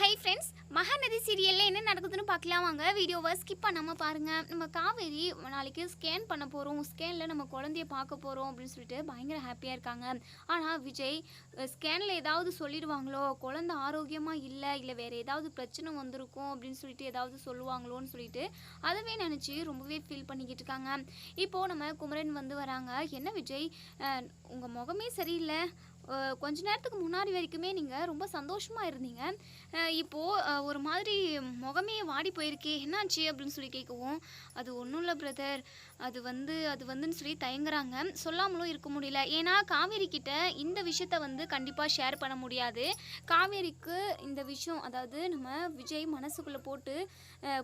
Hi friends Mahanadi சீரியலில் என்ன நடக்குதுன்னு பார்க்கலாம். வாங்க வீடியோவை ஸ்கிப் பண்ணாமல் பாருங்கள் நம்ம காவேரி நாளைக்கு ஸ்கேன் பண்ண போகிறோம் ஸ்கேனில் நம்ம குழந்தைய பார்க்க போகிறோம் அப்படின்னு சொல்லிட்டு பயங்கர ஹாப்பியாக இருக்காங்க. ஆனால் விஜய் ஸ்கேனில் ஏதாவது சொல்லிடுவாங்களோ? குழந்தை ஆரோக்கியமாக இல்லை? இல்லை வேறு ஏதாவது பிரச்சனை வந்திருக்கும் அப்படின்னு சொல்லிட்டு ஏதாவது சொல்லுவாங்களோன்னு சொல்லிட்டு அதவே நினச்சி ரொம்பவே ஃபீல் பண்ணிக்கிட்டு இருக்காங்க. இப்போது நம்ம குமரன் வந்து வராங்க. என்ன விஜய்? உங்கள் முகமே சரியில்லை. கொஞ்ச நேரத்துக்கு முன்னாடி வரைக்குமே நீங்கள் ரொம்ப சந்தோஷமாக இருந்தீங்க. இப்போது ஒரு மாதிரி முகமே வாடி போயிருக்கே என்னாச்சு அப்படின்னு சொல்லி கேட்கவும் அது ஒன்றும் இல்லை பிரதர் அது வந்து அது வந்துன்னு சொல்லி தயங்குறாங்க. சொல்லாமலும் இருக்க முடியல. ஏன்னா காவேரி கிட்ட இந்த விஷயத்த வந்து கண்டிப்பாக ஷேர் பண்ண முடியாது. காவேரிக்கு இந்த விஷயம் அதாவது நம்ம விஜய் மனசுக்குள்ளே போட்டு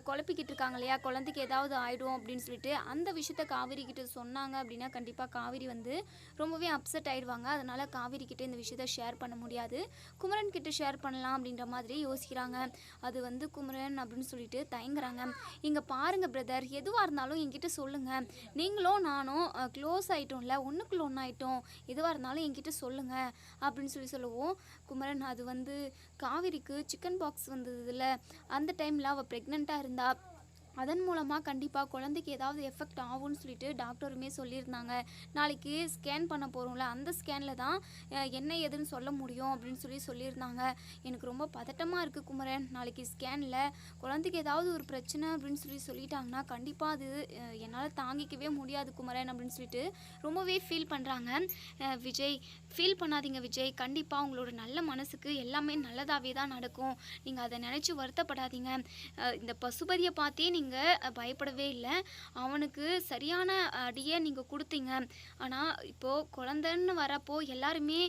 குழப்பிக்கிட்டு இருக்காங்க இல்லையா? குழந்தைக்கு ஏதாவது ஆகிடும் அப்படின்னு சொல்லிட்டு அந்த விஷயத்த காவேரி கிட்ட சொன்னாங்க அப்படின்னா கண்டிப்பாக காவேரி வந்து ரொம்பவே அப்செட் ஆயிடுவாங்க. அதனால் காவேரி கிட்ட இந்த விஷயத்த ஷேர் பண்ண முடியாது. குமரன் கிட்ட ஷேர் பண்ணலாம் அப்படின்ற மாதிரி யோசிக்கிறாங்க. அது வந்து குமரன் அப்படின்னு சொல்லிட்டு தயங்குறாங்க. இங்கே பாருங்கள் பிரதர் எதுவாக இருந்தாலும் என்கிட்ட சொல்லுங்கள் நீங்களும் நானும் க்ளோஸ் ஆயிட்டோம்ல ஒன்றுக்குள்ள ஒன்று ஆயிட்டோம் எதுவாக இருந்தாலும் என்கிட்ட சொல்லுங்க அப்படின்னு சொல்லி சொல்லுவோம். குமரன் அது வந்து காவேரிக்கு சிக்கன் பாக்ஸ் வந்ததுல அந்த டைமில் அவள் ப்ரெக்னெண்ட்டாக இருந்தா அதன் மூலமாக கண்டிப்பாக குழந்தைக்கு ஏதாவது எஃபெக்ட் ஆகும்னு சொல்லிட்டு டாக்டருமே சொல்லியிருந்தாங்க. நாளைக்கு ஸ்கேன் பண்ண போகிறோம்ல அந்த ஸ்கேனில் தான் என்ன ஏதுன்னு சொல்ல முடியும் அப்படின்னு சொல்லி சொல்லியிருந்தாங்க. எனக்கு ரொம்ப பதட்டமாக இருக்குது குமரன். நாளைக்கு ஸ்கேனில் குழந்தைக்கு ஏதாவது ஒரு பிரச்சனை அப்படின்னு சொல்லி சொல்லிட்டாங்கன்னா கண்டிப்பாக அது என்னால் தாங்கிக்கவே முடியாது குமரன் அப்படின்னு சொல்லிட்டு ரொம்பவே ஃபீல் பண்ணுறாங்க விஜய் ஃபீல் பண்ணாதீங்க விஜய். கண்டிப்பாக உங்களோட நல்ல மனசுக்கு எல்லாமே நல்லதாகவே தான் நடக்கும். நீங்கள் அதை நினச்சி வருத்தப்படாதீங்க. இந்த பசுபதியை பார்த்தே நீங்கள் பயப்படவே இல்லை. அவனுக்கு சரியான அடியை நீங்கள் கொடுத்தீங்க. ஆனால் இப்போது குழந்தைன்னு வரப்போ எல்லாருமே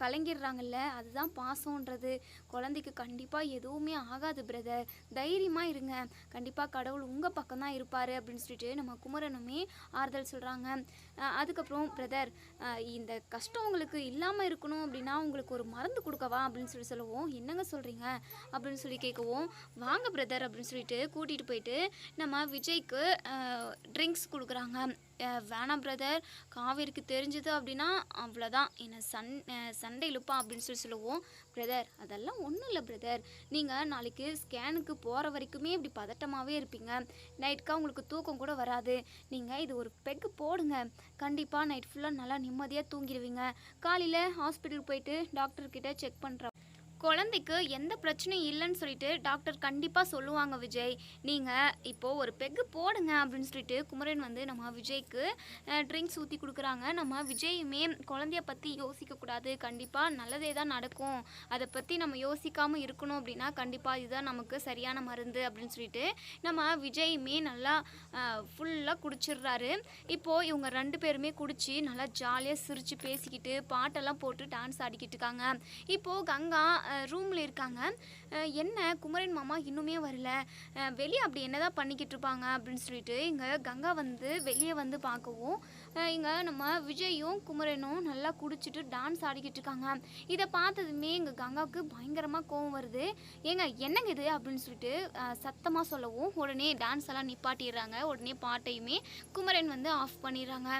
கலங்கிடுறாங்கல்ல. அதுதான் பாசம்ன்றது. குழந்தைக்கு கண்டிப்பாக எதுவுமே ஆகாது பிரதர் தைரியமாக இருங்க. கண்டிப்பாக கடவுள் உங்கள் பக்கம் தான் இருப்பார் அப்படின்னு சொல்லிட்டு நம்ம குமரனுமே ஆறுதல் சொல்கிறாங்க அதுக்கப்புறம் பிரதர் இந்த கஷ்டம் உங்களுக்கு இல்லாமல் இருக்கணும் அப்படின்னா உங்களுக்கு ஒரு மருந்து கொடுக்கவா அப்படின்னு சொல்லி சொல்லுவோம் என்னங்க சொல்கிறீங்க அப்படின்னு சொல்லி கேட்கவும் வாங்க பிரதர் அப்படின்னு சொல்லிட்டு கூட்டிகிட்டு போயிட்டு நம்ம விஜய்க்கு ட்ரிங்க்ஸ் கொடுக்குறாங்க. வேணாம் பிரதர் காவேரிக்கு தெரிஞ்சது அப்படின்னா அவ்வளோதான் என்னை சன் சண்டை இழுப்பா அப்படின்னு சொல்லி சொல்லுவோம் பிரதர் அதெல்லாம் ஒன்றும் இல்லை பிரதர் நீங்கள் நாளைக்கு ஸ்கேனுக்கு போகிற வரைக்குமே இப்படி பதட்டமாகவே இருப்பீங்க. நைட்டுக்கா உங்களுக்கு தூக்கம் கூட வராது. நீங்கள் இது ஒரு பெக்கு போடுங்க. கண்டிப்பாக நைட் ஃபுல்லாக நல்லா நிம்மதியாக தூங்கிடுவீங்க காலையில் ஹாஸ்பிட்டல் போயிட்டு டாக்டர்கிட்ட செக் பண்ணுற குழந்தைக்கு எந்த பிரச்சனையும் இல்லைன்னு சொல்லிட்டு டாக்டர் கண்டிப்பாக சொல்லுவாங்க விஜய். நீங்கள் இப்போது ஒரு பெக்கு போடுங்க அப்படின்னு சொல்லிட்டு குமரன் வந்து நம்ம விஜய்க்கு ட்ரிங்க்ஸ் ஊற்றி கொடுக்குறாங்க. நம்ம விஜயுமே குழந்தைய பற்றி யோசிக்கக்கூடாது கண்டிப்பாக நல்லதே தான் நடக்கும். அதை பற்றி நம்ம யோசிக்காமல் இருக்கணும் அப்படின்னா கண்டிப்பாக இதுதான் நமக்கு சரியான மருந்து அப்படின்னு சொல்லிட்டு நம்ம விஜயுமே நல்லா ஃபுல்லாக குடிச்சிடுறாரு. இப்போது இவங்க ரெண்டு பேருமே குடித்து நல்லா ஜாலியாக சிரித்து பேசிக்கிட்டு பாட்டெல்லாம் போட்டு டான்ஸ் ஆடிக்கிட்டு இருக்காங்க. இப்போது கங்கா ரூமில் இருக்காங்க. என்ன குமரன் மாமா இன்னுமே வரல. வெளியே அப்படி என்னதான் பண்ணிக்கிட்டு இருப்பாங்க அப்படின்னு சொல்லிட்டு இங்கே கங்கா வந்து வெளியே வந்து பார்க்கவும் இங்கே நம்ம விஜயும் குமரனும் நல்லா குடிச்சிட்டு டான்ஸ் ஆடிக்கிட்டு இருக்காங்க. இதை பார்த்ததுமே எங்கள் கங்காவுக்கு பயங்கரமாக கோவம் வருது. ஏங்க என்னங்க இது அப்படின்னு சொல்லிட்டு சத்தமாக சொல்லவும் உடனே டான்ஸ் எல்லாம் நிப்பாட்டிடுறாங்க. உடனே பாட்டையுமே குமரன் வந்து ஆஃப் பண்ணிடுறாங்க.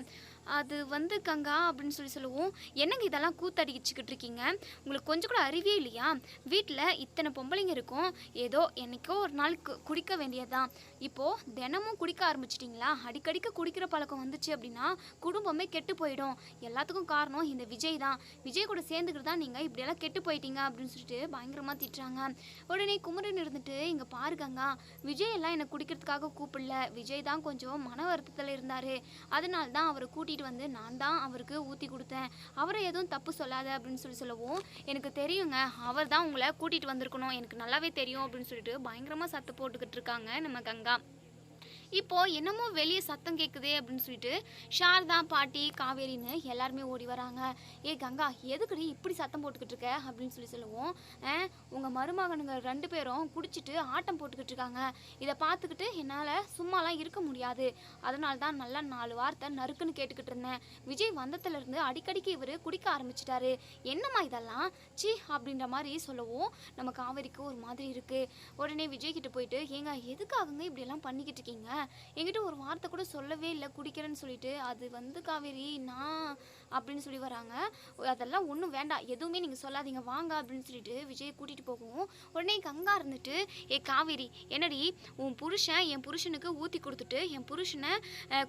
அது வந்து கங்கா அப்படின்னு சொல்லி சொல்லுவோம். என்னங்க இதெல்லாம் கூத்தடிச்சுக்கிட்டு இருக்கீங்க? உங்களுக்கு கொஞ்சம் கூட அறிவே இல்லையா? வீட்டில் இத்தனை பொம்பளைங்க இருக்கும். ஏதோ என்னைக்கோ ஒரு நாள் கு- குடிக்க வேண்டியதுதான். இப்போது தினமும் குடிக்க ஆரம்பிச்சிட்டிங்களா? அடிக்கடிக்கு குடிக்கிற பழக்கம் வந்துச்சு அப்படின்னா குடும்பமே கெட்டு போயிடும். எல்லாத்துக்கும் காரணம் இந்த விஜய் தான். விஜய் கூட சேர்ந்துக்கிட்டு தான் நீங்கள் இப்படியெல்லாம் கெட்டு போயிட்டீங்க அப்படின்னு சொல்லிட்டு பயங்கரமாக திட்டுறாங்க. உடனே குமரன் இருந்துட்டு இங்கே பாருக்கங்க விஜய் எல்லாம் என்னை குடிக்கிறதுக்காக கூப்பிடல. விஜய் தான் கொஞ்சம் மன வருத்தத்தில் இருந்தார். அதனால தான் அவரை கூட்டிகிட்டு வந்து நான் தான் அவருக்கு ஊற்றி கொடுத்தேன். அவரை எதுவும் தப்பு சொல்லாத அப்படின்னு சொல்லி சொல்லவும் எனக்கு தெரியுங்க அவர் தான் உங்களை கூட்டிகிட்டு வந்திருக்கணும். எனக்கு நல்லாவே தெரியும் அப்படின்னு சொல்லிட்டு பயங்கரமாக சத்து போட்டுக்கிட்டு இருக்காங்க நம்ம கங்கா. 마감. இப்போ என்னமோ வெளியே சத்தம் கேட்குதே அப்படின்னு சொல்லிட்டு சாரதா பாட்டி காவேரின்னு எல்லாருமே ஓடி வராங்க. ஏ கங்கா எதுக்குடி இப்படி சத்தம் போட்டுக்கிட்டு இருக்க? அப்படின்னு சொல்லி சொல்லுவோம். "ஆ, மருமகனுங்க ரெண்டு பேரும் குடிச்சிட்டு ஆட்டம் போட்டுக்கிட்டு இருக்காங்க. இதை பார்த்துக்கிட்டு என்னால் சும்மாலாம் இருக்க முடியாது. அதனால தான் நல்லா நாலு வார்த்தை நறுக்குன்னு கேட்டுக்கிட்டு இருந்தேன். விஜய் வந்ததுலேருந்து அடிக்கடிக்கு இவர் குடிக்க ஆரம்பிச்சிட்டாரு. என்னம்மா இதெல்லாம்? சி அப்படின்ற மாதிரி சொல்லவும். நம்ம காவேரிக்கு ஒரு மாதிரி இருக்குது உடனே விஜய் கிட்ட போயிட்டு ஏங்க எதுக்காகங்க இப்படியெல்லாம் பண்ணிக்கிட்டு இருக்கீங்க? என்கிட்ட ஒரு வார்த்தை கூட சொல்லவே இல்லை குடிக்கிறேன்னு சொல்லிட்டு. அது வந்து காவேரி நான் அப்படின்னு சொல்லி வராங்க. அதெல்லாம் ஒன்றும் வேண்டாம். எதுவுமே நீங்கள் சொல்லாதீங்க. வாங்க அப்படின்னு சொல்லிட்டு விஜய் கூட்டிகிட்டு போகும் போகவும் உடனே கங்கா இருந்துட்டு ஏ காவேரி என்னடி? உன் புருஷன் என் புருஷனுக்கு ஊற்றி கொடுத்துட்டு என் புருஷனை அஹ்,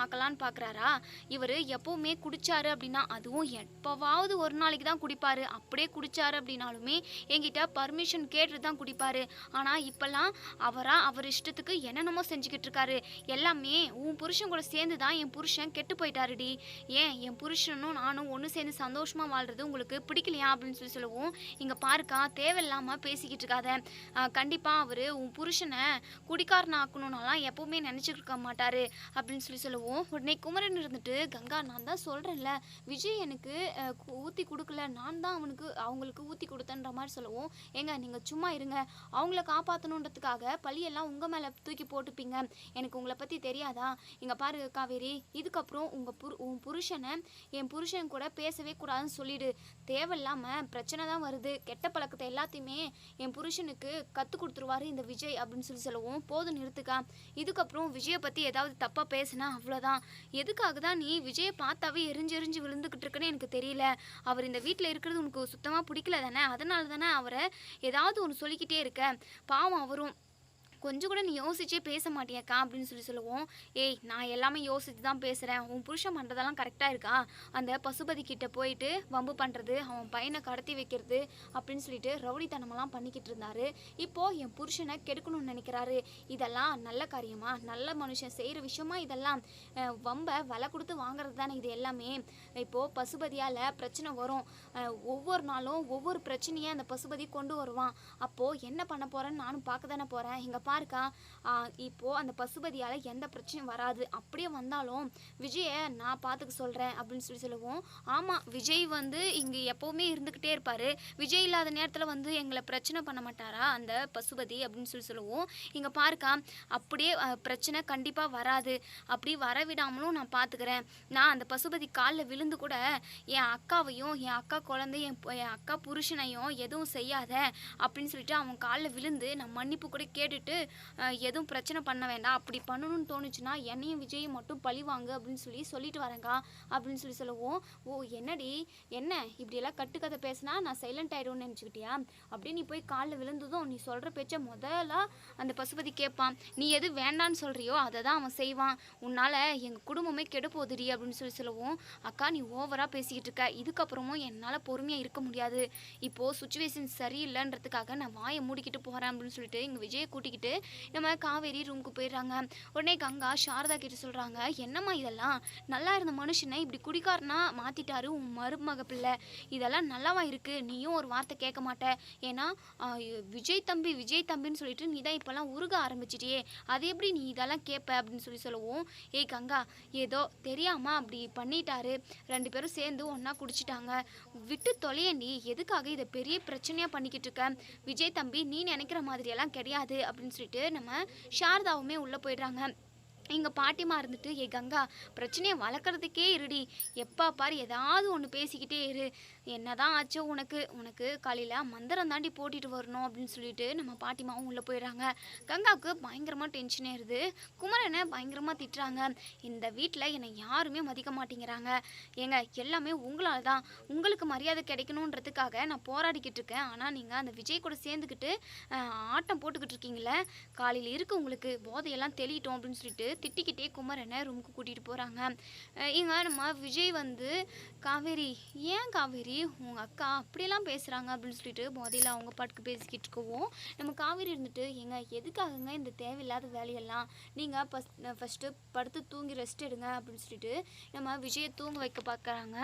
ஆக்கலான்னு பார்க்குறாரா இவர் எப்போவுமே குடிச்சாரு அப்படின்னா அதுவும் எப்போவாவது ஒரு நாளைக்கு தான் குடிப்பாரு. அப்படியே குடிச்சாரு அப்படின்னாலுமே என்கிட்ட பர்மிஷன் கேட்டு தான் குடிப்பாரு. ஆனால் இப்போல்லாம் அவராக அவர் இஷ்டத்துக்கு என்னென்னமோ செஞ்சுக்கிட்டு இருக்காரு எல்லாமே உன் புருஷன் கூட சேர்ந்து தான் என் புருஷன் கெட்டு போயிட்டாருடி. ஏன்? என் புருஷனும் நானும் ஒன்று சேர்ந்து சந்தோஷமாக வாழ்றது உங்களுக்கு பிடிக்கலையா அப்படின்னு சொல்லி சொல்லுவோம். இங்கே பாருக்கா தேவையில்லாமல் பேசிக்கிட்டு இருக்காத. கண்டிப்பாக அவர் உன் புருஷனை குடிக்காரன் ஆக்கணும்னாலாம் எப்போவுமே நினச்சிட்டு இருக்க மாட்டார் அப்படின்னு சொல்லி சொல்லுவோம். உடனே குமரன் இருந்துட்டு கங்கா நான் தான் சொல்கிறேன்ல விஜய் எனக்கு ஊற்றி கொடுக்கல. நான் தான் அவனுக்கு அவங்களுக்கு ஊற்றி கொடுத்தேன்ற மாதிரி சொல்லுவோம். ஏங்க நீங்கள் சும்மா இருங்க. அவங்கள காப்பாற்றணுன்றதுக்காக பழியெல்லாம் உங்கள் மேலே தூக்கி போட்டுப்பீங்க. எனக்கு உங்களை பற்றி தெரியாதா? இங்கே பாரு காவேரி இதுக்கப்புறம் உங்கள் புரு உன் புருஷனை என் புருஷன் கூட பேசவே கூடாதுன்னு சொல்லிடு. தேவையில்லாமல் பிரச்சனை தான் வருது. கெட்ட பழக்கத்தை எல்லாத்தையுமே என் புருஷனுக்கு கற்றுக் கொடுத்துருவாரு இந்த விஜய் அப்படின்னு சொல்லி சொல்லுவோம். போதும் நிறுத்துக்கா. இதுக்கப்புறம் விஜயை பற்றி ஏதாவது தப்பாக பேசினா அவ்வளோதான் எதுக்காக தான் நீ விஜயை பார்த்தாவே எரிஞ்சு எரிஞ்சு விழுந்துக்கிட்டு இருக்குன்னு எனக்கு தெரியல. அவர் இந்த வீட்டில் இருக்கிறது உனக்கு சுத்தமாக பிடிக்கல தானே? அதனால தானே அவரை ஏதாவது ஒன்று சொல்லிக்கிட்டே இருக்க. பாவம் அவரும் கொஞ்சம் கூட நீ யோசிச்சே பேச மாட்டியாக்கா அப்படின்னு சொல்லி சொல்லுவோம். ஏய் நான் எல்லாமே யோசிச்சு தான் பேசுகிறேன் உன் புருஷன் பண்ணுறதெல்லாம் கரெக்டாக இருக்கா? அந்த பசுபதி கிட்ட போயிட்டு வம்பு பண்ணுறது அவன் பையனை கடத்தி வைக்கிறது அப்படின்னு சொல்லிட்டு ரவுடித்தனமெல்லாம் பண்ணிக்கிட்டு இருந்தாரு. இப்போது என் புருஷனை கெடுக்கணும்னு நினைக்கிறாரு. இதெல்லாம் நல்ல காரியமா? நல்ல மனுஷன் செய்கிற விஷயமா இதெல்லாம்? வம்பை விலை கொடுத்து வாங்குறது தானே இது எல்லாமே? இப்போது பசுபதியால் பிரச்சனை வரும். ஒவ்வொரு நாளும் ஒவ்வொரு பிரச்சனையை அந்த பசுபதி கொண்டு வருவான். அப்போது என்ன பண்ண போகிறேன்னு நானும் பார்க்க தானே போகிறேன் இங்கே பாருக்கா பாருக்கா இப்போது அந்த பசுபதியால் எந்த பிரச்சனையும் வராது. அப்படியே வந்தாலும் விஜயை நான் பார்த்துக்க சொல்கிறேன் அப்படின்னு சொல்லி சொல்லுவோம். ஆமாம் விஜய் வந்து இங்கே எப்போவுமே இருந்துக்கிட்டே இருப்பார். விஜய் இல்லாத நேரத்தில் வந்து எங்களை பிரச்சனை பண்ண மாட்டாரா அந்த பசுபதி அப்படின்னு சொல்லி சொல்லுவோம். இங்கே பாருக்கா அப்படியே பிரச்சனை கண்டிப்பாக வராது. அப்படி வர விடாமலும் நான் பார்த்துக்கிறேன் நான் அந்த பசுபதி காலில் விழுந்து கூட என் அக்காவையும் என் அக்கா குழந்தை என் என் அக்கா புருஷனையும் எதுவும் செய்யாத அப்படின்னு சொல்லிட்டு அவன் காலில் விழுந்து நான் மன்னிப்பு கூட கேட்டுட்டு எதுவும் பிரச்சனை பண்ண வேண்டாம். அப்படி பண்ணணும்னு தோணுச்சுன்னா என்னையும் விஜயும் மட்டும் பழி வாங்கு அப்படின்னு சொல்லி சொல்லிட்டு வரேங்கா அப்படின்னு சொல்லி சொல்லுவோம். ஓ என்னடி? என்ன? இப்படியெல்லாம் கட்டுக்கதை பேசினா நான் சைலண்ட் ஆயிடும்னு நினச்சிக்கிட்டியா? அப்படியே நீ போய் காலில் விழுந்ததும் நீ சொல்கிற பேச்சை முதல்ல அந்த பசுபதி கேட்பான் நீ எது வேண்டான்னு சொல்கிறியோ அதை தான் அவன் செய்வான். உன்னால் எங்கள் குடும்பமே கெடுப்போதுடி அப்படின்னு சொல்லி சொல்லுவோம். அக்கா நீ ஓவராக பேசிக்கிட்டு இருக்க. இதுக்கப்புறமும் என்னால் பொறுமையாக இருக்க முடியாது. இப்போது சுச்சுவேஷன் சரியில்லைன்றதுக்காக நான் வாயை மூடிக்கிட்டு போகிறேன் அப்படின்னு சொல்லிட்டு எங்கள் விஜயை கூட்டிக்கிட்டு நம்ம காவேரி ரூமுக்கு போயிடுறாங்க. உடனே கங்கா சாரதா கிட்ட சொல்கிறாங்க என்னம்மா இதெல்லாம்? நல்லா இருந்த மனுஷனை இப்படி குடிக்காரனா மாற்றிட்டாரு உன் மருமக பிள்ளை இதெல்லாம் நல்லாவா இருக்குது நீயும் ஒரு வார்த்தை கேட்க மாட்ட. ஏன்னா விஜய் தம்பி விஜய் தம்பின்னு சொல்லிட்டு நீ தான் இப்போல்லாம் உருக ஆரம்பிச்சிட்டியே. அது எப்படி நீ இதெல்லாம் கேட்ப? அப்படின்னு சொல்லி சொல்லுவோம். ஏய் கங்கா ஏதோ தெரியாமல் அப்படி பண்ணிட்டாரு. ரெண்டு பேரும் சேர்ந்து ஒன்றா குடிச்சிட்டாங்க. விட்டு தொலையண்டி எதுக்காக இதை பெரிய பிரச்சனையாக பண்ணிக்கிட்டு இருக்க? விஜய் தம்பி நீ நினைக்கிற மாதிரியெல்லாம் கிடையாது. அப்படின்னு சொல்லிட்டு நம்ம சாரதாவுமே உள்ளே போயிடுறாங்க. எங்கள் பாட்டிமா இருந்துட்டு ஏ கங்கா பிரச்சனையை வளர்க்குறதுக்கே இருடி. எப்பா பாரு ஏதாவது ஒன்று பேசிக்கிட்டே இரு. என்னதான் ஆச்சோ உனக்கு. உனக்கு காலையில் மந்திரம் தாண்டி போட்டிட்டு வரணும் அப்படின்னு சொல்லிட்டு நம்ம பாட்டிமாவும் உள்ளே போயிடுறாங்க. கங்காவுக்கு பயங்கரமாக டென்ஷன் ஏறுது. குமரனை பயங்கரமாக திட்டுறாங்க. இந்த வீட்டில் என்னை யாருமே மதிக்க மாட்டேங்கிறாங்க. ஏங்க எல்லாமே உங்களால் தான். உங்களுக்கு மரியாதை கிடைக்கணுன்றதுக்காக நான் போராடிக்கிட்டு இருக்கேன். ஆனால் நீங்கள் அந்த விஜய் கூட சேர்ந்துக்கிட்டு ஆட்டம் போட்டுக்கிட்டு இருக்கீங்களே காலையில் இருக்குது உங்களுக்கு. போதையெல்லாம் தெளிட்டோம் அப்படின்னு சொல்லிட்டு திட்டிக்கிட்டே குமரனை ரூமுக்கு கூட்டிகிட்டு போகிறாங்க இங்கே நம்ம விஜய் வந்து காவேரி ஏன் காவேரி? உங்கள் அக்கா அப்படியெல்லாம் பேசுகிறாங்க அப்படின்னு சொல்லிட்டு போதையில் அவங்க பாட்டுக்கு பேசிக்கிட்டு இருக்கவும் நம்ம காவேரி இருந்துட்டு எங்க எதுக்காகங்க இந்த தேவையில்லாத வேலையெல்லாம்? நீங்கள் ஃபஸ்ட் ஃபஸ்ட்டு படுத்து தூங்கி ரெஸ்ட் எடுங்க அப்படின்னு சொல்லிட்டு நம்ம விஜயை தூங்க வைக்க பார்க்குறாங்க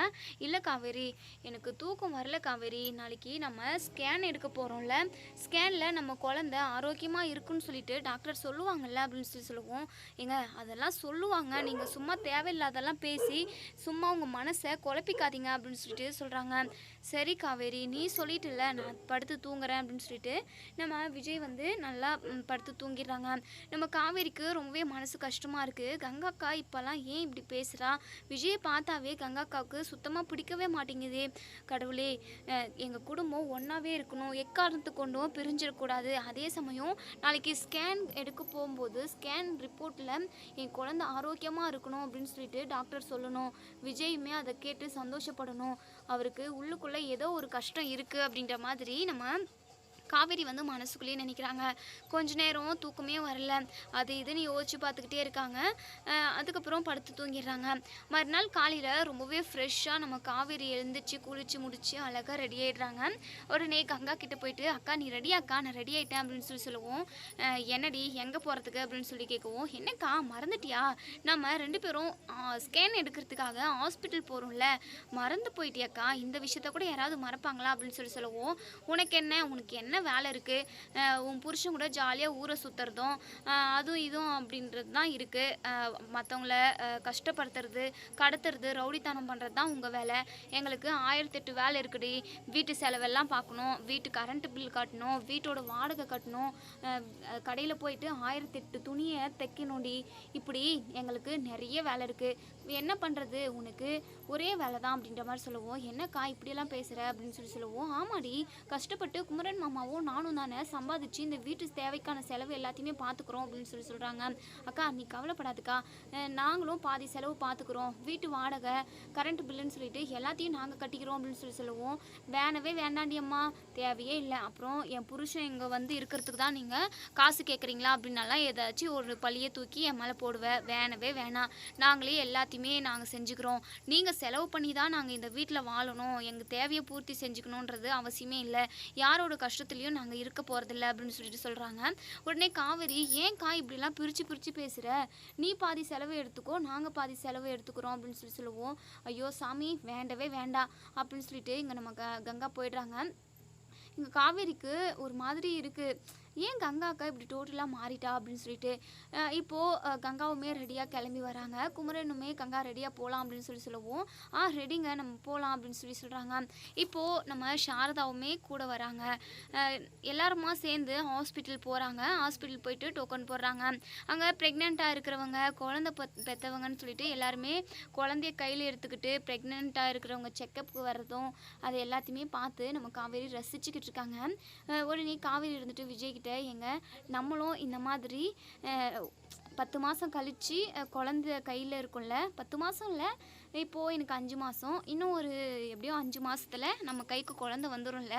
இல்லை காவேரி எனக்கு தூக்கம் வரல காவேரி. நாளைக்கு நம்ம ஸ்கேன் எடுக்க போகிறோம்ல ஸ்கேனில் நம்ம குழந்த ஆரோக்கியமாக இருக்குன்னு சொல்லிட்டு டாக்டர் சொல்லுவாங்கல்ல அப்படின்னு சொல்லி சொல்லுவோம். எங்க அதெல்லாம் சொல்லுவாங்க. நீங்கள் சும்மா தேவையில்லாதெல்லாம் பேசி சும்மா உங்கள் மனசை குழப்பிக்காதீங்க அப்படின்னு சொல்லிட்டு சொல்கிறாங்க சரி காவேரி நீ சொல்லிட்டுல நான் படுத்து தூங்குறேன் அப்படின்னு சொல்லிட்டு நம்ம விஜய் வந்து நல்லா படுத்து தூங்கிடுறாங்க. நம்ம காவேரிக்கு ரொம்பவே மனசு கஷ்டமாக இருக்குது கங்காக்கா இப்போல்லாம் ஏன் இப்படி பேசுகிறா விஜயை பார்த்தாவே கங்காக்காவுக்கு சுத்தமாக பிடிக்கவே மாட்டேங்குதே. கடவுளே எங்கள் குடும்பம் ஒன்றாவே இருக்கணும். எக்காரணத்து கொண்டும் பிரிஞ்சிடக்கூடாது. அதே சமயம் நாளைக்கு ஸ்கேன் எடுக்க போகும்போது ஸ்கேன் ரிப்போர்ட்டில் என் குழந்தை ஆரோக்கியமாக இருக்கணும் அப்படின்னு சொல்லிட்டு டாக்டர் சொல்லணும். விஜயுமே அதை கேட்டு சந்தோஷப்படணும். அவருக்கு உள்ளுக்குள்ளே ஏதோ ஒரு கஷ்டம் இருக்குது அப்படின்ற மாதிரி நம்ம காவேரி வந்து மனசுக்குள்ளேயே நினைக்கிறாங்க. கொஞ்ச நேரம் தூக்கமே வரல. அது இதுன்னு யோசிச்சு பார்த்துக்கிட்டே இருக்காங்க. அதுக்கப்புறம் படுத்து தூங்கிடுறாங்க. மறுநாள் காலையில் ரொம்பவே ஃப்ரெஷ்ஷாக நம்ம காவேரி எழுந்திரிச்சு குளிச்சு முடிச்சு அழகாக ரெடி ஆகிடுறாங்க உடனே கங்கா கிட்ட போயிட்டு அக்கா நீ ரெடி அக்கா நான் ரெடி ஆகிட்டேன் அப்படின்னு சொல்லி சொல்லுவோம். என்னடி? எங்கே போகிறதுக்கு அப்படின்னு சொல்லி கேட்கவும். என்னக்கா? மறந்துட்டியா? நம்ம ரெண்டு பேரும் ஸ்கேன் எடுக்கிறதுக்காக ஹாஸ்பிட்டல் போகிறோம்ல மறந்து போயிட்டியாக்கா? இந்த விஷயத்த கூட யாராவது மறப்பாங்களா? அப்படின்னு சொல்லி சொல்லுவோம். உனக்கு என்ன? உனக்கு என்ன வேலை இருக்குது உன் புருஷன் கூட ஜாலியாக ஊரை சுற்றுறதும் அதுவும் இதுவும் அப்படின்றது தான் இருக்குது மற்றவங்கள கஷ்டப்படுத்துறது கடத்துறது ரவுடித்தனம் பண்ணுறது தான் உங்கள் வேலை. எங்களுக்கு ஆயிரத்தெட்டு வேலை இருக்குடி. வீட்டு செலவெல்லாம் பார்க்கணும் வீட்டு கரண்ட் பில் கட்டணும். வீட்டோட வாடகை கட்டணும். கடையில் போயிட்டு ஆயிரத்தெட்டு துணியை தைக்கணும்டி. இப்படி எங்களுக்கு நிறைய வேலை இருக்குது என்ன பண்ணுறது உனக்கு? ஒரே வேலை தான் அப்படின்ற மாதிரி சொல்லுவோம். என்னக்கா இப்படியெல்லாம் பேசுகிற அப்படின்னு சொல்லி சொல்லுவோம். ஆமாடி கஷ்டப்பட்டு குமரன் மாமாவும் நானும் தானே சம்பாதிச்சு இந்த வீட்டு தேவைக்கான செலவு எல்லாத்தையுமே பார்த்துக்குறோம் அப்படின்னு சொல்லி சொல்கிறாங்க அக்கா நீ கவலைப்படாதுக்கா. நாங்களும் பாதி செலவு பார்த்துக்குறோம் வீட்டு வாடகை கரண்ட் பில்லுன்னு சொல்லிட்டு எல்லாத்தையும் நாங்கள் கட்டிக்கிறோம் அப்படின்னு சொல்லி சொல்லுவோம். வேணவே வேண்டாண்டி அம்மா. தேவையே இல்லை. அப்புறம் என் புருஷன் இங்கே வந்து இருக்கிறதுக்கு தான் நீங்கள் காசு கேட்குறீங்களா அப்படின்னாலாம் ஏதாச்சும் ஒரு பழியை தூக்கி என் மேலே போடுவேன் வேணவே வேணாம். நாங்களே எல்லாத்தையும் எல்லாத்தையுமே நாங்கள் செஞ்சுக்கிறோம். நீங்கள் செலவு பண்ணி தான் நாங்கள் இந்த வீட்டில் வாழணும். எங்கள் தேவையை பூர்த்தி செஞ்சுக்கணுன்றது அவசியமே இல்லை. யாரோட கஷ்டத்துலேயும் நாங்கள் இருக்க போகிறதில்ல அப்படின்னு சொல்லிட்டு சொல்கிறாங்க உடனே காவேரி ஏன் கா இப்படிலாம் பிரித்து பிரித்து பேசுகிற நீ பாதி செலவு எடுத்துக்கோ நாங்கள் பாதி செலவு எடுத்துக்கிறோம் அப்படின்னு சொல்லி சொல்லுவோம். ஐயோ சாமி வேண்டவே வேண்டாம் அப்படின்னு சொல்லிட்டு இங்கே நம்ம க கங்கா போயிடுறாங்க. இங்கே காவேரிக்கு ஒரு மாதிரி இருக்குது ஏன் கங்கா அக்கா இப்படி டோட்டலாக மாறிட்டா அப்படின்னு சொல்லிட்டு இப்போது கங்காவுமே ரெடியாக கிளம்பி வராங்க. குமரனுமே கங்கா ரெடியாக போகலாம் அப்படின்னு சொல்லி சொல்லுவோம் ஆ ரெடிங்க நம்ம போகலாம் அப்படின்னு சொல்லி சொல்கிறாங்க இப்போது நம்ம சாரதாவுமே கூட வராங்க. எல்லாருமா சேர்ந்து ஹாஸ்பிட்டல் போகிறாங்க ஹாஸ்பிட்டல் போயிட்டு டோக்கன் போடுறாங்க. அங்கே ப்ரெக்னெண்ட்டாக இருக்கிறவங்க குழந்த பெற்றவங்கன்னு சொல்லிட்டு எல்லாருமே குழந்தைய கையில் எடுத்துக்கிட்டு ப்ரெக்னெண்ட்டாக இருக்கிறவங்க செக்கப்புக்கு வர்றதும் அது எல்லாத்தையுமே பார்த்து நம்ம காவேரி ரசிச்சுக்கிட்டு இருக்காங்க. உடனே காவேரி இருந்துட்டு விஜய் கிட்ட எங்க நம்மளும் இந்த மாதிரி அஹ், பத்து மாதம் கழித்து குழந்த கையில் இருக்கும்ல பத்து மாதம் இல்லை இப்போது எனக்கு அஞ்சு மாதம் இன்னும் ஒரு எப்படியும் அஞ்சு மாதத்தில் நம்ம கைக்கு குழந்த வந்துடும்ல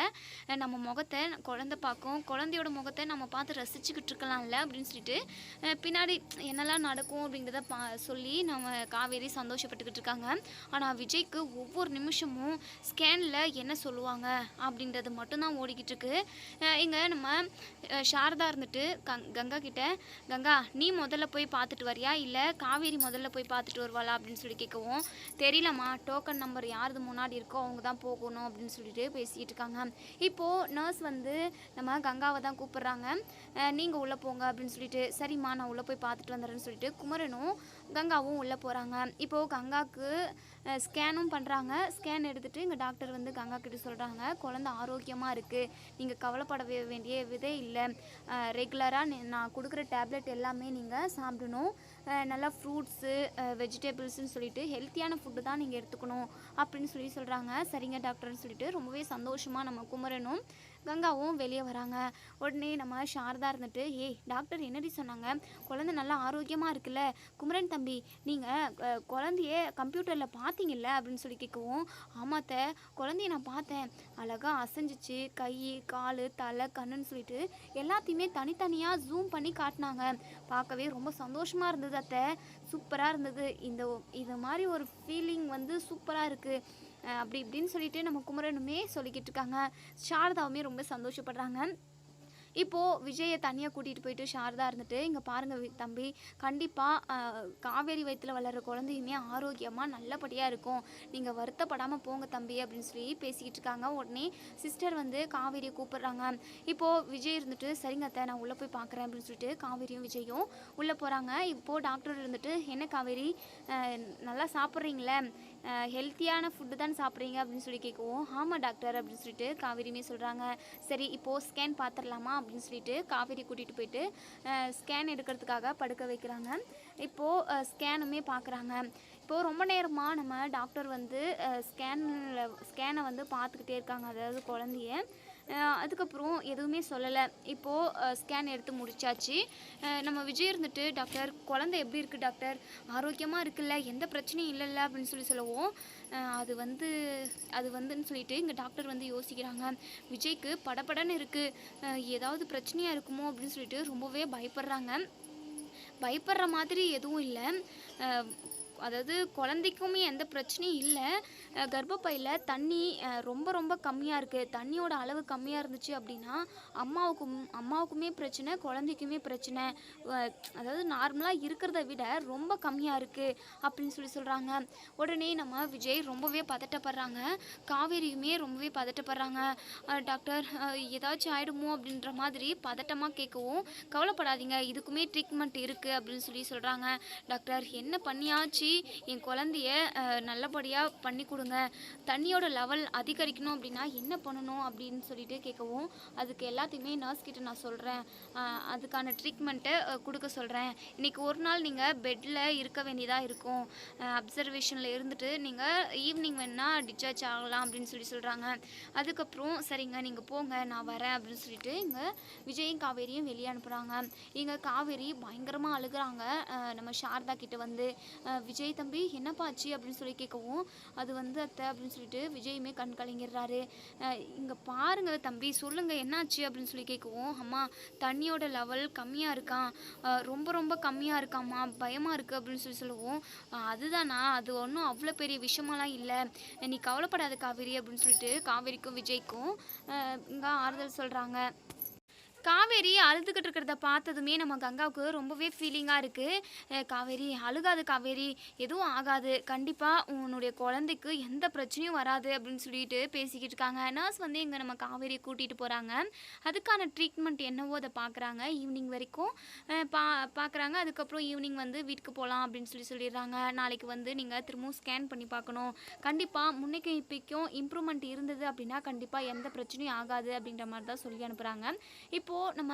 நம்ம முகத்தை குழந்த பார்க்கும். குழந்தையோட முகத்தை நம்ம பார்த்து ரசிச்சுக்கிட்டு இருக்கலாம்ல அப்படின்னு சொல்லிட்டு பின்னாடி என்னெல்லாம் நடக்கும் அப்படிங்கிறத பா சொல்லி நம்ம காவேரி சந்தோஷப்பட்டுக்கிட்டு இருக்காங்க. ஆனால் விஜய்க்கு ஒவ்வொரு நிமிஷமும் ஸ்கேனில் என்ன சொல்லுவாங்க அப்படின்றது மட்டும்தான் ஓடிக்கிட்டு இருக்கு. இங்கே நம்ம சாரதா இருந்துட்டு கங் கங்கா கிட்ட கங்கா நீ முதல்ல போய் பார்த்துட்டு வரியா? இல்லை காவேரி முதல்ல போய் பார்த்துட்டு வருவாளா? அப்படின்னு சொல்லி கேட்கவும் தெரியலம்மா டோக்கன் நம்பர் யாரது முன்னாடி இருக்கோ அவங்க தான் போகணும் அப்படின்னு சொல்லிட்டு பேசிகிட்டு இருக்காங்க. இப்போது நர்ஸ் வந்து நம்ம கங்காவை தான் கூப்பிடுறாங்க. நீங்கள் உள்ளே போங்க அப்படின்னு சொல்லிட்டு சரிம்மா நான் உள்ளே போய் பார்த்துட்டு வந்துடுறேன்னு சொல்லிட்டு குமரனும் கங்காவும் உள்ளே போகிறாங்க இப்போது கங்காவுக்கு ஸ்கேனும் பண்ணுறாங்க ஸ்கேன் எடுத்துகிட்டு இங்கே டாக்டர் வந்து கங்கா கிட்ட சொல்கிறாங்க குழந்த ஆரோக்கியமாக இருக்குது நீங்கள் கவலைப்பட வேண்டிய விதே இல்லை. ரெகுலராக நான் கொடுக்குற டேப்லெட் எல்லாமே நீங்கள் சாப்பிடணும். நல்லா ஃப்ரூட்ஸு வெஜிடபிள்ஸ்னு சொல்லிட்டு ஹெல்த்தியான ஃபுட்டு தான் நீங்கள் எடுத்துக்கணும் அப்படின்னு சொல்லி சொல்கிறாங்க சரிங்க டாக்டர்னு சொல்லிட்டு ரொம்பவே சந்தோஷமாக நம்ம குமரனும் கங்காவும் வெளியே வராங்க. உடனே நம்ம சாரதா இருந்துட்டு ஏய் டாக்டர் என்னடி சொன்னாங்க? குழந்தை நல்லா ஆரோக்கியமாக இருக்குல்ல. குமரன் தம்பி நீங்கள் குழந்தைய கம்ப்யூட்டரில் பார்த்து பார்த்தீங்கல்ல அப்படின்னு சொல்லி கேட்கவும் ஆமாத்த குழந்தைய நான் பார்த்தேன். அழகாக அசைஞ்சிச்சு கை கால் தலை கண்ணுன்னு சொல்லிட்டு எல்லாத்தையுமே தனித்தனியாக ஜூம் பண்ணி காட்டினாங்க. பார்க்கவே ரொம்ப சந்தோஷமாக இருந்தது அத்தை. சூப்பராக இருந்தது. இந்த இது மாதிரி ஒரு ஃபீலிங் வந்து சூப்பராக இருக்குது அப்படி இப்படின்னு சொல்லிட்டு நம்ம குமரனுமே சொல்லிக்கிட்டு இருக்காங்க. சாரதாவுமே ரொம்ப சந்தோஷப்படுறாங்க. இப்போது விஜயை தனியாக கூட்டிகிட்டு போயிட்டு சாரதா இருந்துட்டு இங்கே பாருங்கள் தம்பி கண்டிப்பாக காவேரி வயிற்றில் வளர்கிற குழந்தையுமே ஆரோக்கியமாக நல்லபடியாக இருக்கும். நீங்கள் வருத்தப்படாமல் போங்க தம்பி அப்படின்னு சொல்லி பேசிக்கிட்டு இருக்காங்க. உடனே சிஸ்டர் வந்து காவேரியை கூப்பிடுறாங்க. இப்போது விஜய் இருந்துட்டு சரிங்க அத்தை நான் உள்ளே போய் பார்க்குறேன் அப்படின்னு சொல்லிட்டு காவேரியும் விஜயும் உள்ளே போகிறாங்க இப்போது டாக்டர் இருந்துட்டு என்ன காவேரி நல்லா சாப்பிட்றீங்களே? ஹெல்த்தியான ஃபுட்டு தான் சாப்பிட்றீங்க அப்படின்னு சொல்லி கேட்கவும் ஆமாம் டாக்டர் அப்படின்னு சொல்லிட்டு காவேரியுமே சொல்கிறாங்க சரி இப்போது ஸ்கேன் பார்த்துடலாமா அப்படின்னு சொல்லிட்டு காவேரி கூட்டிகிட்டு போயிட்டு ஸ்கேன் எடுக்கிறதுக்காக படுக்க வைக்கிறாங்க. இப்போது ஸ்கேனுமே பார்க்குறாங்க இப்போது ரொம்ப நேரமாக நம்ம டாக்டர் வந்து ஸ்கேனில் ஸ்கேனை வந்து பார்த்துக்கிட்டே இருக்காங்க. அதாவது குழந்தைய. அதுக்கப்புறம் எதுவுமே சொல்லலை. இப்போது ஸ்கேன் எடுத்து முடிச்சாச்சு. நம்ம விஜய் இருந்துட்டு டாக்டர் குழந்தை எப்படி இருக்குது டாக்டர்? ஆரோக்கியமாக இருக்குல்ல? எந்த பிரச்சனையும் இல்லைல்ல? அப்படின்னு சொல்லி சொல்லுவோம். அது வந்து அது வந்துன்னு சொல்லிட்டு இங்கே டாக்டர் வந்து யோசிக்கிறாங்க. விஜய்க்கு படபடன்னு இருக்குது ஏதாவது பிரச்சனையாக இருக்குமோ? அப்படின்னு சொல்லிட்டு ரொம்பவே பயப்படுறாங்க. பயப்படுற மாதிரி எதுவும் இல்லை. அதாவது குழந்தைக்குமே எந்த பிரச்சனையும் இல்லை. கர்ப்பப்பையில் தண்ணி ரொம்ப ரொம்ப கம்மியாக இருக்குது தண்ணியோட அளவு கம்மியாக இருந்துச்சு அப்படின்னா அம்மாவுக்கும் அம்மாவுக்குமே பிரச்சனை குழந்தைக்குமே பிரச்சனை. அதாவது நார்மலாக இருக்கிறத விட ரொம்ப கம்மியாக இருக்குது அப்படின்னு சொல்லி சொல்கிறாங்க உடனே நம்ம விஜய் ரொம்பவே பதட்டப்படுறாங்க. காவேரியுமே ரொம்பவே பதட்டப்படுறாங்க. டாக்டர் ஏதாச்சும் ஆயிடுமோ அப்படின்ற மாதிரி பதட்டமாக கேட்கவும் கவலைப்படாதீங்க. இதுக்குமே ட்ரீட்மெண்ட் இருக்குது அப்படின்னு சொல்லி சொல்கிறாங்க டாக்டர் என்ன பண்ணியாச்சு? என் குழந்தைய நல்லபடியாக பண்ணி கொடுங்க. தண்ணியோட லெவல் அதிகரிக்கணும் அப்படின்னா என்ன பண்ணணும் அப்படின்னு சொல்லிட்டு கேட்கவும் அதுக்கு எல்லாத்தையுமே நர்ஸ் கிட்ட நான் சொல்கிறேன் அதுக்கான ட்ரீட்மெண்ட்டை கொடுக்க சொல்கிறேன் இன்னைக்கு ஒரு நாள் நீங்கள் பெட்டில் இருக்க வேண்டியதாக இருக்கும். அப்சர்வேஷனில் இருந்துட்டு நீங்கள் ஈவினிங் வேணால் டிஸ்சார்ஜ் ஆகலாம் அப்படின்னு சொல்லி சொல்கிறாங்க அதுக்கப்புறம் சரிங்க நீங்கள் போங்க நான் வரேன் அப்படின்னு சொல்லிட்டு இங்கே விஜயும் காவேரியும் வெளியே அனுப்புகிறாங்க இங்கே காவேரி பயங்கரமாக அழுகிறாங்க. நம்ம சாரதா கிட்ட வந்து விஜய் தம்பி என்னப்பாச்சு அப்படின்னு சொல்லி கேட்கவும் அது வந்து அத்தை அப்படின்னு சொல்லிட்டு விஜயுமே கண் கலங்கிடுறாரு. இங்கே பாருங்க தம்பி சொல்லுங்க என்னாச்சு அப்படின்னு சொல்லி கேட்கவும் அம்மா தண்ணியோட லெவல் கம்மியாக இருக்கான் ரொம்ப ரொம்ப கம்மியாக இருக்காம்மா பயமாக இருக்குது அப்படின்னு சொல்லி சொல்லுவோம். அதுதானா? அது ஒன்றும் அவ்வளோ பெரிய விஷயமெல்லாம் இல்லை. நீ கவலைப்படாத காவேரி அப்படின்னு சொல்லிட்டு காவேரிக்கும் விஜய்க்கும் இங்கே ஆறுதல் சொல்கிறாங்க காவேரி அழுதுகிட்டு இருக்கிறத பார்த்ததுமே நம்ம கங்காவுக்கு ரொம்பவே ஃபீலிங்காக இருக்குது காவேரி அழுகாது காவேரி. எதுவும் ஆகாது. கண்டிப்பாக உன்னுடைய குழந்தைக்கு எந்த பிரச்சனையும் வராது அப்படின்னு சொல்லிட்டு பேசிக்கிட்டு இருக்காங்க. நர்ஸ் வந்து இங்கே நம்ம காவேரியை கூட்டிகிட்டு போகிறாங்க அதுக்கான ட்ரீட்மெண்ட் என்னவோ அதை பார்க்குறாங்க ஈவினிங் வரைக்கும் பா பார்க்குறாங்க அதுக்கப்புறம் ஈவினிங் வந்து வீட்டுக்கு போகலாம் அப்படின்னு சொல்லி சொல்லிடுறாங்க. நாளைக்கு வந்து நீங்கள் திரும்பவும் ஸ்கேன் பண்ணி பார்க்கணும். கண்டிப்பாக முன்னைக்கும் இப்போக்கும் இம்ப்ரூவ்மெண்ட் இருந்தது அப்படின்னா கண்டிப்பாக எந்த பிரச்சனையும் ஆகாது அப்படின்ற மாதிரி தான் சொல்லி அனுப்புகிறாங்க இப்போது நம்ம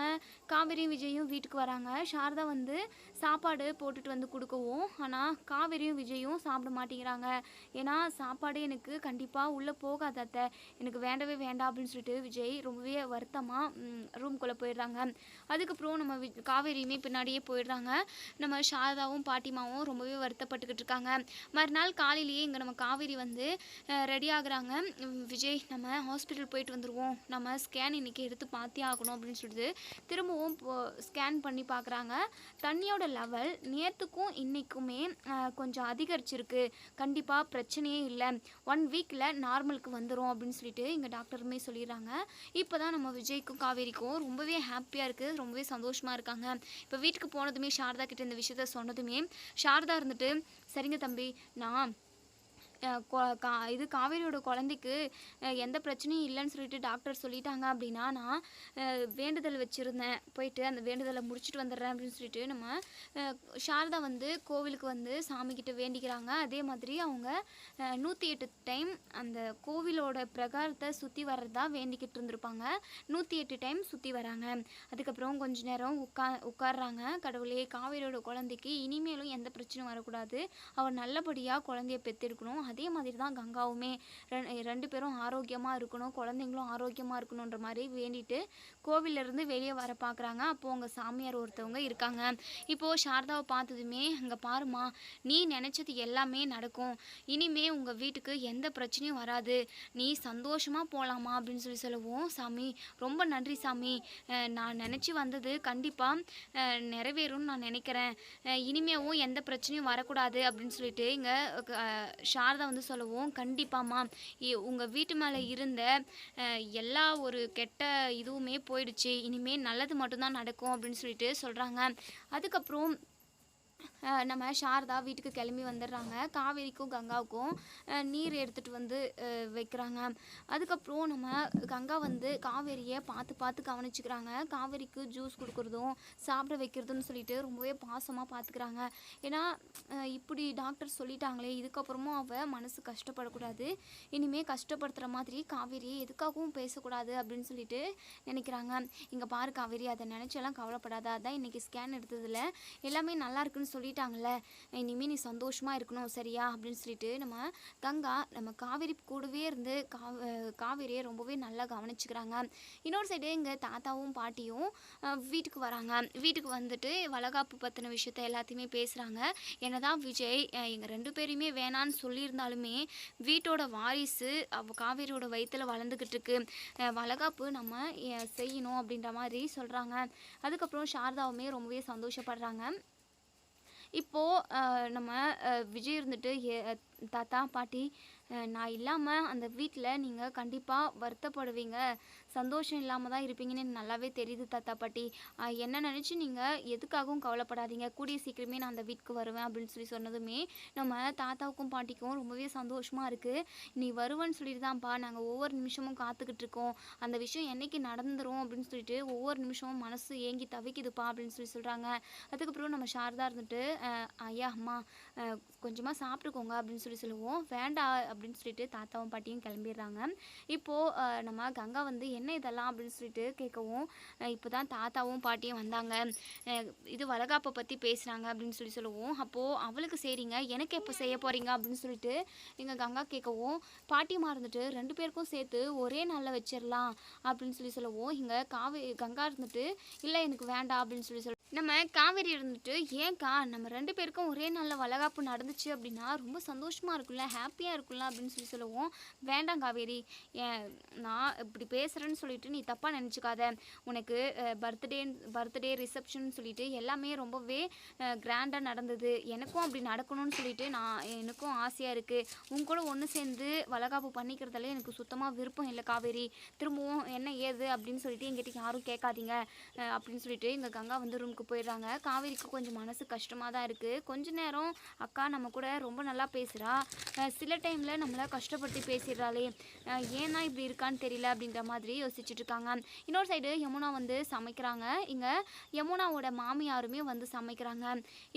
காவேரியும் விஜயும் வீட்டுக்கு வராங்க. சாரதா வந்து சாப்பாடு போட்டுட்டு வந்து கொடுக்கவும். ஆனால் காவேரியும் விஜயும் சாப்பிட மாட்டேங்கிறாங்க. ஏன்னா சாப்பாடு எனக்கு கண்டிப்பாக உள்ளே போகாத அத்தை. எனக்கு வேண்டவே வேண்டாம் அப்படின்னு சொல்லிட்டு விஜய் ரொம்பவே வருத்தமாக ரூம்குள்ளே போயிடுறாங்க. அதுக்கப்புறம் நம்ம வி- காவேரியுமே பின்னாடியே போயிடுறாங்க. நம்ம சாரதாவும் பாட்டிமாவும் ரொம்பவே வருத்தப்பட்டுக்கிட்டு இருக்காங்க. மறுநாள் காலையிலேயே இங்கே நம்ம காவேரி வந்து ரெடி ஆகுறாங்க. விஜய் நம்ம ஹாஸ்பிட்டல் போயிட்டு வந்துடுவோம் நம்ம ஸ்கேன் இன்றைக்கி எடுத்து பார்த்தே ஆகணும் அப்படின்னு சொல்லிட்டு திரும்பவும் ஸ்கேன் பண்ணி பார்க்குறாங்க. தண்ணியோட லெவல் நேற்றுக்கும் இன்றைக்குமே கொஞ்சம் அதிகரிச்சிருக்கு. கண்டிப்பாக பிரச்சனையே இல்லை. ஒன் வீக்கில் நார்மலுக்கு வந்துடும் அப்படின்னு சொல்லிட்டு இங்கே டாக்டருமே சொல்லிடுறாங்க. இப்போ தான் நம்ம விஜய்க்கும் காவேரிக்கும் ரொம்பவே ஹாப்பியாக இருக்குது ரொம்பவே சந்தோஷமாக இருக்காங்க. இப்போ வீட்டுக்கு போனதுமே சாரதா கிட்ட இந்த விஷயத்த சொன்னதுமே சாரதா இருந்துட்டு சரிங்க தம்பி நான் கொ- கா இது காவேரியோட குழந்தைக்கு எந்த பிரச்சனையும் இல்லைன்னு சொல்லிட்டு டாக்டர் சொல்லிட்டாங்க அப்படின்னா நான் வேண்டுதல் வச்சுருந்தேன். போயிட்டு அந்த வேண்டுதலை முடிச்சுட்டு வந்துடுறேன் அப்படின்னு சொல்லிட்டு நம்ம சாரதா வந்து கோவிலுக்கு வந்து சாமிக்கிட்ட வேண்டிக்கிறாங்க. அதே மாதிரி அவங்க நூற்றி எட்டு டைம் அந்த கோவிலோட பிரகாரத்தை சுற்றி வர்றதா வேண்டிக்கிட்டு இருந்திருப்பாங்க. நூற்றி எட்டு டைம் சுற்றி வராங்க. அதுக்கப்புறம் கொஞ்ச நேரம் உட்கா உட்கார்றாங்க. கடவுளே காவேரியோட குழந்தைக்கு இனிமேலும் எந்த பிரச்சனையும் வரக்கூடாது. அவர் நல்லபடியாக குழந்தைய பெற்றெடுக்கணும் அதே மாதிரி தான் கங்காவுமே ரெண்டு பேரும் ஆரோக்கியமாக இருக்கணும் குழந்தைங்களும் ஆரோக்கியமாக இருக்கணுன்ற மாதிரி வேண்டிட்டு கோவில்ல இருந்து வெளியே வர பார்க்குறாங்க அப்போது உங்கள் சாமியார் ஒருத்தவங்க இருக்காங்க. இப்போது சாரதாவை பார்த்ததுமே அங்கே பாருமா நீ நினச்சது எல்லாமே நடக்கும். இனிமே உங்கள் வீட்டுக்கு எந்த பிரச்சனையும் வராது. நீ சந்தோஷமாக போகலாமா அப்படின்னு சொல்லி சொல்லவும். சாமி ரொம்ப நன்றி சாமி. நான் நினச்சி வந்தது கண்டிப்பாக நிறைவேறும்னு நான் நினைக்கிறேன். இனிமேவும் எந்த பிரச்சனையும் வரக்கூடாது. அப்படின்னு சொல்லிட்டு இங்கே சாரதா வந்து சொல்லவும். கண்டிப்பாம்மா. உங்கள் வீட்டு மேலே இருந்த எல்லா ஒரு கெட்ட இதுவுமே போயிடுச்சு. இனிமேல் நல்லது மட்டும்தான் நடக்கும் அப்படின்னு சொல்லிட்டு சொல்கிறாங்க அதுக்கப்புறம் நம்ம சாரதா வீட்டுக்கு கிளம்பி வந்துடுறாங்க. காவேரிக்கும் கங்காவுக்கும் நீர் எடுத்துகிட்டு வந்து வைக்கிறாங்க. அதுக்கப்புறம் நம்ம கங்கா வந்து காவேரியை பார்த்து பார்த்து கவனிச்சுக்கிறாங்க. காவேரிக்கு ஜூஸ் கொடுக்குறதும் சாப்பிட வைக்கிறதுன்னு சொல்லிட்டு ரொம்பவே பாசமாக பார்த்துக்கிறாங்க. ஏன்னா இப்படி டாக்டர் சொல்லிட்டாங்களே இதுக்கப்புறமும் அவள் மனசு கஷ்டப்படக்கூடாது. இனிமேல் கஷ்டப்படுத்துகிற மாதிரி காவேரி எதுக்காகவும் பேசக்கூடாது அப்படின்னு சொல்லிட்டு நினைக்கிறாங்க. இங்கே பாரு காவேரி அதை நினச்செல்லாம் கவலைப்படாத. அதான் இன்றைக்கி ஸ்கேன் எடுத்ததில். எல்லாமே நல்லா இருக்குன்னு சொல்லி சொல்லிட்டாங்கல்ல இனிமேல் நீ சந்தோஷமாக இருக்கணும் சரியா? அப்படின்னு சொல்லிட்டு நம்ம கங்கா நம்ம காவேரி கூடவே இருந்து கா காவேரியை ரொம்பவே நல்லா கவனிச்சுக்கிறாங்க. இன்னொரு சைடு இங்கே தாத்தாவும் பாட்டியும் வீட்டுக்கு வராங்க. வீட்டுக்கு வந்துட்டு வளகாப்பு பற்றின விஷயத்த எல்லாத்தையுமே பேசுகிறாங்க என்னதான் விஜய் எங்கள் ரெண்டு பேரையுமே வேணான்னு சொல்லியிருந்தாலுமே வீட்டோட வாரிசு அவ காவேரியோட வயிற்றில் வளர்ந்துக்கிட்டு இருக்கு. வளகாப்பு நம்ம செய்யணும் அப்படின்ற மாதிரி சொல்கிறாங்க அதுக்கப்புறம் சாரதாவுமே ரொம்பவே சந்தோஷப்படுறாங்க. இப்போது நம்ம விஜய் இருந்துட்டு தாத்தா பாட்டி நான் இல்லாமல் அந்த வீட்டில் நீங்கள் கண்டிப்பாக வருத்தப்படுவீங்க. சந்தோஷம் இல்லாமல் தான் இருப்பீங்கன்னு நல்லாவே தெரியுது தாத்தா பாட்டி. என்ன நினச்சி நீங்கள் எதுக்காகவும் கவலைப்படாதீங்க. கூடிய சீக்கிரமே நான் அந்த வீட்டுக்கு வருவேன் அப்படின்னு சொல்லி சொன்னதுமே நம்ம தாத்தாவுக்கும் பாட்டிக்கும் ரொம்பவே சந்தோஷமாக இருக்குது நீ வருவேன்னு சொல்லிட்டு தான்ப்பா நாங்கள் ஒவ்வொரு நிமிஷமும் காத்துக்கிட்டு இருக்கோம். அந்த விஷயம் என்னைக்கு நடந்துரும் அப்படின்னு சொல்லிட்டு ஒவ்வொரு நிமிஷமும் மனசு ஏங்கி தவிக்குதுப்பா அப்படின்னு சொல்லி சொல்கிறாங்க அதுக்கப்புறம் நம்ம சாரதா இருந்துட்டு ஐயா அம்மா கொஞ்சமாக சாப்பிட்டுக்கோங்க அப்படின்னு சொல்லி சொல்லுவோம். வேண்டாம் அப்படின்னு சொல்லிட்டு தாத்தாவும் பாட்டியும் கிளம்பிடுறாங்க. இப்போது நம்ம கங்கா வந்து என்ன இதெல்லாம்? அப்படின்னு சொல்லிட்டு கேட்கவும் இப்போ தான் தாத்தாவும் பாட்டியும் வந்தாங்க. இது வளகாப்பை பற்றி பேசுகிறாங்க அப்படின்னு சொல்லி சொல்லுவோம். அப்போது அவளுக்கு சரிங்க. எனக்கு எப்போ செய்ய போகிறீங்க அப்படின்னு சொல்லிட்டு எங்கள் கங்கா கேட்கவும் பாட்டியம்மா இருந்துட்டு ரெண்டு பேருக்கும் சேர்த்து ஒரே நாளில் வச்சிடலாம் அப்படின்னு சொல்லி சொல்லுவோம். இங்கே காவே கங்கா இருந்துட்டு இல்லை எனக்கு வேண்டாம் அப்படின்னு சொல்லி சொல்ல நம்ம காவேரி இருந்துட்டு ஏன்க்கா நம்ம ரெண்டு பேருக்கும் ஒரே நாளில் வளகாப்பு நடந்துச்சு அப்படின்னா ரொம்ப சந்தோஷமாக இருக்கும்ல ஹாப்பியாக இருக்கும்ல அப்படின்னு சொல்லி சொல்லுவோம். வேண்டாம் காவேரி. ஏன் நான் இப்படி பேசுகிறேன்னு சொல்லிட்டு நீ தப்பாக நினச்சிக்காத. உனக்கு பர்த்டே பர்த்டே ரிசப்ஷன் சொல்லிட்டு எல்லாமே ரொம்பவே கிராண்டாக நடந்தது. எனக்கும் அப்படி நடக்கணும்னு சொல்லிட்டு நான் எனக்கும் ஆசையாக இருக்குது உன் கூட ஒன்று சேர்ந்து வளகாப்பு பண்ணிக்கிறதால எனக்கு சுத்தமாக விருப்பம் இல்லை காவேரி. திரும்பவும் என்ன ஏது அப்படின்னு சொல்லிட்டு எங்கிட்ட யாரும் கேட்காதீங்க அப்படின்னு சொல்லிட்டு எங்கள் கங்கா வந்து ரூமுக்கு போயிடுறாங்க. காவேரிக்கு கொஞ்சம் மனசு கஷ்டமாக தான் இருக்குது கொஞ்ச நேரம் அக்கா நம்ம கூட ரொம்ப நல்லா பேசுகிறா சில டைமில் நம்மளை கஷ்டப்படுத்தி பேசிடுறாளே. ஏன்னா இப்படி இருக்கான்னு தெரியல அப்படின்ற மாதிரி யோசிச்சுட்டு இருக்காங்க இன்னொரு சைடு யமுனா வந்து சமைக்கிறாங்க. இங்கே யமுனாவோட மாமியாருமே வந்து சமைக்கிறாங்க.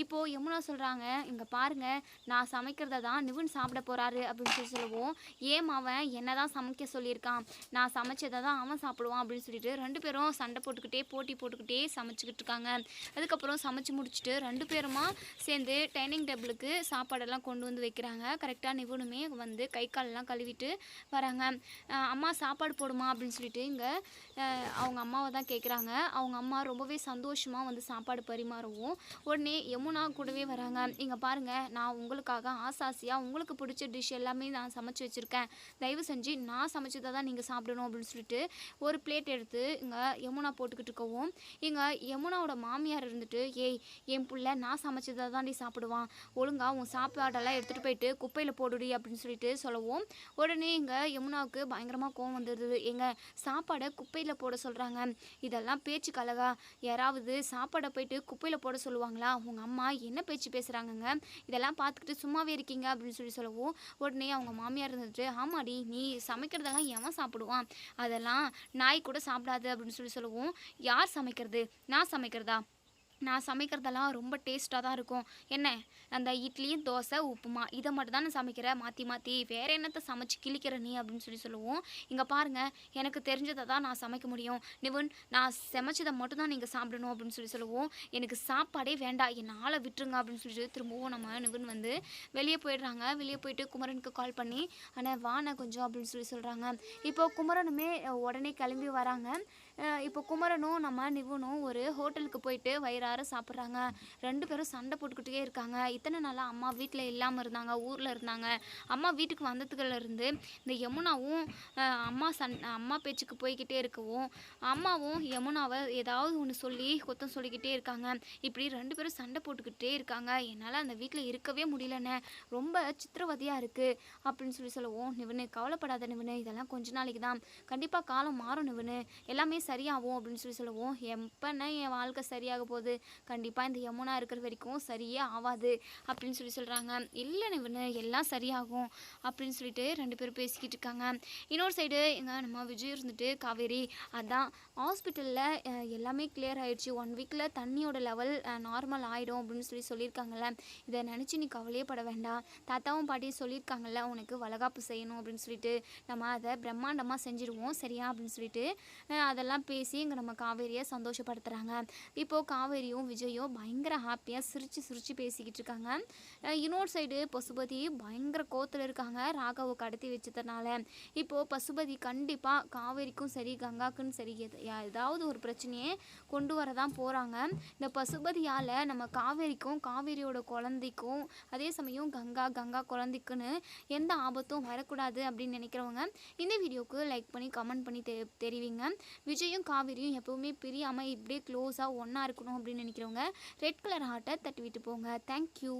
இப்போது யமுனா சொல்கிறாங்க இங்கே பாருங்க நான் சமைக்கிறத தான் நிவின் சாப்பிட போகிறாரு அப்படின்னு சொல்லி சொல்லுவோம். ஏன் அவன் என்ன தான் சமைக்க சொல்லியிருக்கான்? நான் சமைச்சதை தான் அவன் சாப்பிடுவான் அப்படின்னு சொல்லிட்டு ரெண்டு பேரும் சண்டை போட்டுக்கிட்டே போட்டி போட்டுக்கிட்டே சமைச்சிக்கிட்டு இருக்காங்க அதுக்கப்புறம் சமைச்சு முடிச்சுட்டு ரெண்டு பேருமா சேர்ந்து டைனிங் டேபிளுக்கு சாப்பாடெல்லாம் கொண்டு வந்து வைக்கிறாங்க. கரெக்டாக நிவுனுமே வந்து கை காலெல்லாம் கழுவிட்டு வராங்க. அம்மா சாப்பாடு போடுமா? அப்படின்னு சொல்லிட்டு இங்கே அவங்க அம்மாவை தான் கேட்குறாங்க அவங்க அம்மா ரொம்பவே சந்தோஷமாக வந்து சாப்பாடு பரிமாறவும் உடனே யமுனா கூடவே வராங்க. இங்கே பாருங்கள் நான் உங்களுக்காக ஆசாசியாக உங்களுக்கு பிடிச்ச டிஷ் எல்லாமே நான் சமைச்சு வச்சுருக்கேன். தயவு செஞ்சு நான் சமைச்சதை தான் நீங்கள் சாப்பிடணும் அப்படின்னு சொல்லிட்டு ஒரு பிளேட் எடுத்து இங்கே யமுனா போட்டுக்கிட்டு இருக்கவும் இங்கே யமுனாவோட மாமியார் இருந்துட்டு ஏய் என் பிள்ளை நான் சமைச்சதை தான் நீ சாப்பிடுவான். ஒழுங்கா உன் சாப்பாடெல்லாம் எடுத்துகிட்டு போயிட்டு குப்பையில் போடுடி அப்படின்னு சொல்லிட்டு சொல்லவும் உடனே இங்கே யமுனாவுக்கு பயங்கரமாக கோவம் வந்துடுது எங்கள் சாப்பாடை குப்பை குப்பையில் போட சொல்கிறாங்க இதெல்லாம் பேச்சு கலகா யாராவது சாப்பாடை போயிட்டு குப்பையில் போட சொல்லுவாங்களா? உங்கள் அம்மா என்ன பேச்சு பேசுகிறாங்கங்க இதெல்லாம் பார்த்துக்கிட்டு சும்மாவே இருக்கீங்க அப்படின்னு சொல்லி சொல்லவும் உடனே அவங்க மாமியார் இருந்துட்டு ஆமாடி நீ சமைக்கிறதெல்லாம் எவன் சாப்பிடுவான்? அதெல்லாம் நாய் கூட சாப்பிடாது அப்படின்னு சொல்லி சொல்லவும் யார் சமைக்கிறது? நான் சமைக்கிறதா? நான் சமைக்கிறதெல்லாம் ரொம்ப டேஸ்ட்டாக தான் இருக்கும். என்ன? அந்த இட்லி தோசை உப்புமா இதை மட்டும் தான் நான் சமைக்கிறேன் மாற்றி மாற்றி வேற என்னத்தை சமைச்சு கிழிக்கிற நீ அப்படின்னு சொல்லி சொல்லுவோம். இங்கே பாருங்கள் எனக்கு தெரிஞ்சதை தான் நான் சமைக்க முடியும். நிவன் நான் சமைச்சதை மட்டும் தான் நீங்கள் சாப்பிடணும் அப்படின்னு சொல்லி சொல்லுவோம். எனக்கு சாப்பாடே வேண்டாம். என்னால் விட்டுருங்க அப்படின்னு சொல்லி திரும்பவும் நம்ம நிவன் வந்து வெளியே போயிடுறாங்க. வெளியே போயிட்டு குமரனுக்கு கால் பண்ணி ஆனால் வாண்ண கொஞ்சம் அப்படின்னு சொல்லி சொல்கிறாங்க இப்போ குமரனுமே உடனே கிளம்பி வராங்க. இப்போ குமரனும் நம்ம நிவனும் ஒரு ஹோட்டலுக்கு போயிட்டு வயிறார சாப்பிட்றாங்க. ரெண்டு பேரும் சண்டை போட்டுக்கிட்டே இருக்காங்க. இத்தனை நாளாக அம்மா வீட்டில் இல்லாமல் இருந்தாங்க ஊரில் இருந்தாங்க. அம்மா வீட்டுக்கு வந்ததுக்குள்ள இருந்து இந்த யமுனாவும் அம்மா சன் அம்மா பேச்சுக்கு போய்கிட்டே இருக்கவும் அம்மாவும் யமுனாவை ஏதாவது ஒன்று சொல்லி கொத்தம் சொல்லிக்கிட்டே இருக்காங்க. இப்படி ரெண்டு பேரும் சண்டை போட்டுக்கிட்டே இருக்காங்க. என்னால் அந்த வீட்டில் இருக்கவே முடியலண்ணே. ரொம்ப சித்திரவதையாக இருக்குது அப்படின்னு சொல்லி சொல்லுவோம் நிவனு கவலைப்படாத நிவனு. இதெல்லாம் கொஞ்ச நாளைக்கு தான் கண்டிப்பாக காலம் மாறும் நிவனு. எல்லாமே சரியாகும் அப்படின்னு சொல்லி சொல்லுவோம். எப்போன்னா என் வாழ்க்கை சரியாக போகுது. கண்டிப்பாக இந்த யமுனா இருக்கிற வரைக்கும் சரியே ஆகாது அப்படின்னு சொல்லி சொல்கிறாங்க இல்லை நிவனு எல்லாம் சரியாகும் அப்படின்னு சொல்லிட்டு ரெண்டு பேரும் பேசிக்கிட்டு இருக்காங்க. இன்னொரு சைடு எங்க நம்ம விஜய் இருந்துட்டு காவேரி அதான் ஹாஸ்பிட்டலில் எல்லாமே கிளியர் ஆயிடுச்சு. ஒன் வீக்கில் தண்ணியோட லெவல் நார்மல் ஆகிடும் அப்படின்னு சொல்லி சொல்லியிருக்காங்கல்ல. இதை நினச்சி நீ கவலையே பட வேண்டாம். தாத்தாவும் பாட்டியும் சொல்லியிருக்காங்கல்ல உனக்கு வளகாப்பு செய்யணும் அப்படின்னு சொல்லிட்டு. நம்ம அதை பிரம்மாண்டமாக செஞ்சுருவோம் சரியா அப்படின்னு சொல்லிட்டு. அதெல்லாம் இதெல்லாம் பேசி இங்கே நம்ம காவேரியை சந்தோஷப்படுத்துகிறாங்க இப்போது காவேரியும் விஜயும் பயங்கர ஹாப்பியாக சிரித்து சிரித்து பேசிக்கிட்டு இருக்காங்க. இன்னொரு சைடு பசுபதி பயங்கர கோத்தில் இருக்காங்க. ராகாவை கடத்தி வச்சதுனால. இப்போது பசுபதி கண்டிப்பாக காவேரிக்கும் சரி கங்காக்குன்னு சரி ஏதாவது ஒரு பிரச்சனையை கொண்டு வர தான் போகிறாங்க இந்த பசுபதியால் நம்ம காவேரிக்கும் காவேரியோட குழந்தைக்கும் அதே சமயம் கங்கா கங்கா குழந்தைக்குன்னு எந்த ஆபத்தும் வரக்கூடாது அப்படின்னு நினைக்கிறவங்க இந்த வீடியோக்கு லைக் பண்ணி கமெண்ட் பண்ணி தெ தெரிவிங்க. விஜய் விஜயும் காவிரியும் எப்போவுமே பிரியாமல் இப்படியே க்ளோஸாக ஒன்றா இருக்கணும் அப்படின்னு நினைக்கிறவங்க ரெட் கலர் ஹார்ட்டை தட்டி விட்டு போங்க. தேங்க்யூ